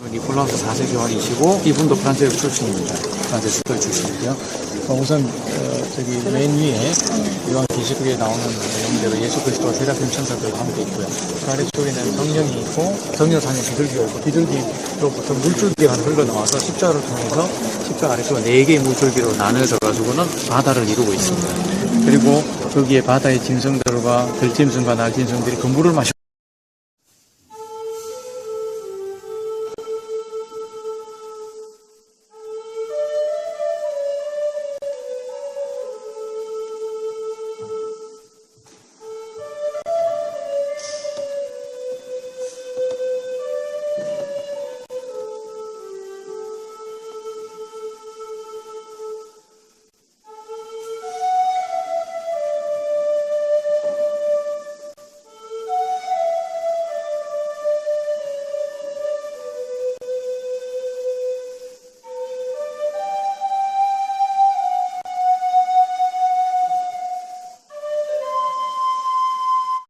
니콜라우스 4세 교황이시고 이분도 프란체스 출신입니다. 프란체스 교 출신이고요. 어, 우선 어, 저기 맨 위에 요한 기시록에 나오는 내용대로 예수 그리스도와 세라핌 천사들과 함께 있고요. 그 아래쪽에는 성령이 있고 성령상에 비둘기가 있고 비둘기로부터 물줄기가 흘러나와서 십자가를 통해서 십자가 아래쪽에 네 개의 물줄기로 나눠져 가지고는 바다를 이루고 있습니다. 그리고 거기에 바다의 짐승들과 들짐승과 날짐승들이 그 물을 마시고